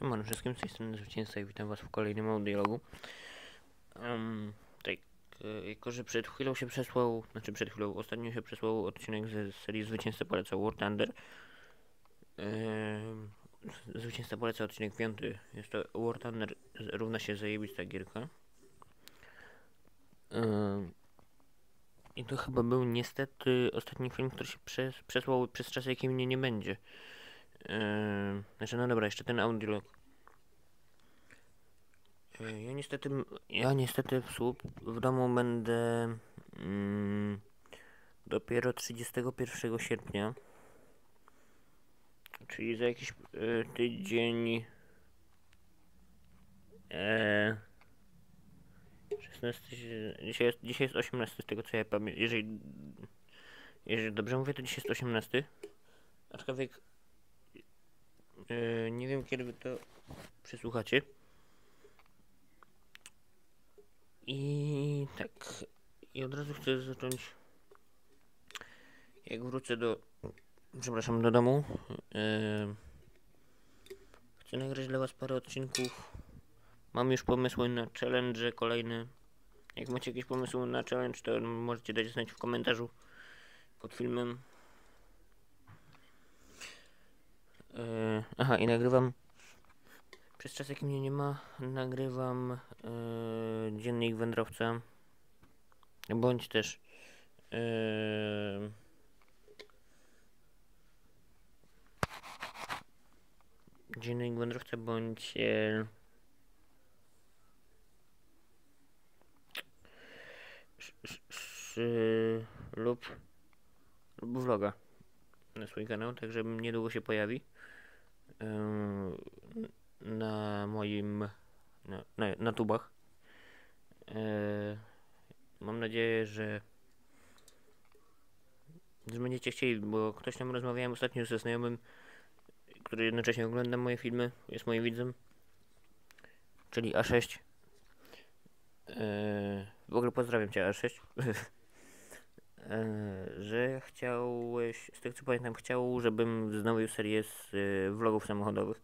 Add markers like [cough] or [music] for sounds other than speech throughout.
Siemano wszystkim, z tej strony Zwycięzca i witam was w kolejnym audiologu. Um, tak, e, jako że przed chwilą się przesłał, znaczy przed chwilą, ostatnio się przesłał odcinek ze serii Zwycięzca poleca War Thunder. Um, Zwycięzca poleca odcinek 5, jest to War Thunder równa się zajebista gierka. Um, I to chyba był niestety ostatni film, który się przes przesłał przez czas, jaki mnie nie będzie. Yy, znaczy, no dobra, jeszcze ten audiolog. Yy, ja niestety, ja niestety w, słup, w domu będę mm, dopiero 31 sierpnia. Czyli za jakiś y, tydzień. E, 16. się- Dzisiaj jest, dzisiaj jest 18, z tego co ja pamiętam. Jeżeli, jeżeli dobrze mówię, to dzisiaj jest 18. Aczkolwiek E, nie wiem kiedy wy to przesłuchacie. I tak. I od razu chcę zacząć. Jak wrócę do. Przepraszam, do domu. E, chcę nagrać dla Was parę odcinków. Mam już pomysły na challenge kolejne. Jak macie jakieś pomysły na challenge, to możecie dać znać w komentarzu pod filmem. E, aha, i nagrywam. Przez czas, jaki mnie nie ma, nagrywam e, dziennik wędrowca. Bądź też. E, dziennik wędrowca, bądź. Sz, lub. lub vloga na swój kanał, także niedługo się pojawi em, na moim na, na, na tubach. E, mam nadzieję, że że będziecie chcieli, bo ktoś tam rozmawiałem ostatnio ze znajomym, który jednocześnie ogląda moje filmy, jest moim widzem, czyli A6. E, w ogóle pozdrawiam cię A6. [laughs] e, że chciałeś, z tego co pamiętam, chciał, żebym wznowił serię z e, vlogów samochodowych.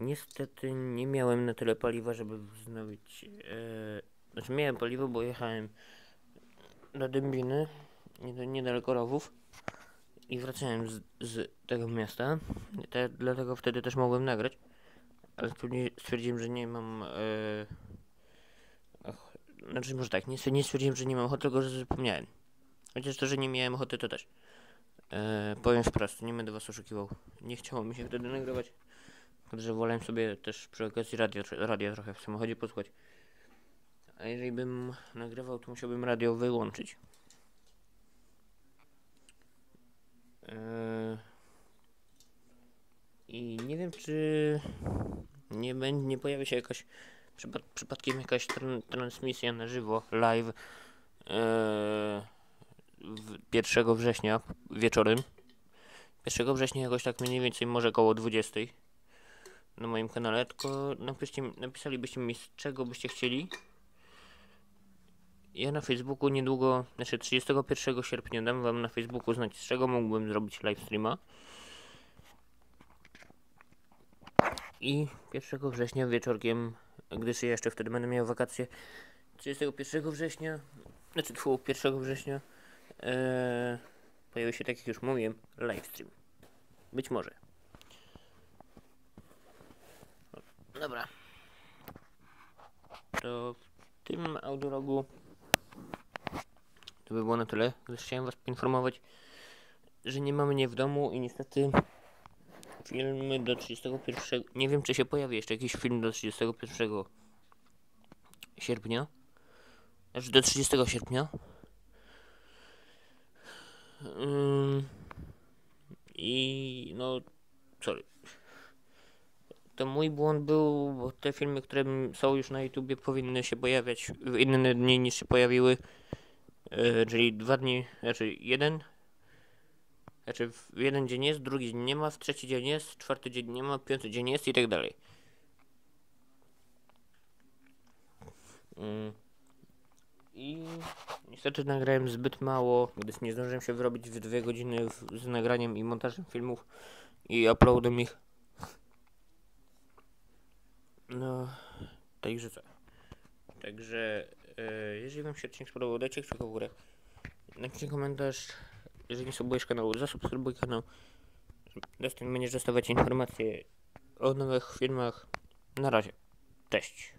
Niestety nie miałem na tyle paliwa, żeby wznowić. E, znaczy miałem paliwo, bo jechałem do Dębiny, nied- niedaleko Rowów i wracałem z, z tego miasta. Te, dlatego wtedy też mogłem nagrać, ale nie, stwierdziłem, że nie mam. E, ach, znaczy może tak, nie, nie stwierdziłem, że nie mam ochoty, tylko że zapomniałem. Chociaż to, że nie miałem ochoty, to też. E, powiem wprost, nie będę was oszukiwał. Nie chciało mi się wtedy nagrywać. Także wolałem sobie też przy okazji radio, radio trochę w samochodzie posłuchać. A jeżeli bym nagrywał, to musiałbym radio wyłączyć. E, I nie wiem, czy nie, będzie, nie pojawi się jakaś przypad, przypadkiem jakaś tran, transmisja na żywo, live. E, 1 września wieczorem. 1 września jakoś tak mniej więcej może koło 20 na moim kanale, tylko napiszcie, napisalibyście mi z czego byście chcieli. Ja na Facebooku niedługo, znaczy 31 sierpnia dam wam na Facebooku znać z czego mógłbym zrobić live streama. I 1 września wieczorkiem, gdyż ja jeszcze wtedy będę miał wakacje, 31 września, znaczy tfu, 1 września Eee, pojawił się, tak jak już mówiłem, livestream. Być może. Dobra. To w tym audiologu to by było na tyle, gdyż chciałem was poinformować, że nie ma mnie w domu i niestety filmy do 31... Nie wiem, czy się pojawi jeszcze jakiś film do 31 sierpnia. Znaczy do 30 sierpnia. I no, sorry. To mój błąd był, bo te filmy, które są już na YouTubie powinny się pojawiać w inne dni niż się pojawiły. E, czyli dwa dni, znaczy jeden. Znaczy w jeden dzień jest, drugi dzień nie ma, w trzeci dzień jest, czwarty dzień nie ma, piąty dzień jest i tak dalej. Ym. I niestety nagrałem zbyt mało, gdyż nie zdążyłem się wyrobić w dwie godziny z nagraniem i montażem filmów i uploadem ich. No, także co? Także, e, jeżeli wam się odcinek spodobał, dajcie kciuka w górę. Napiszcie komentarz. Jeżeli nie subujesz kanału, zasubskrybuj kanał. Dostęp będziesz dostawać informacje o nowych filmach. Na razie. Cześć.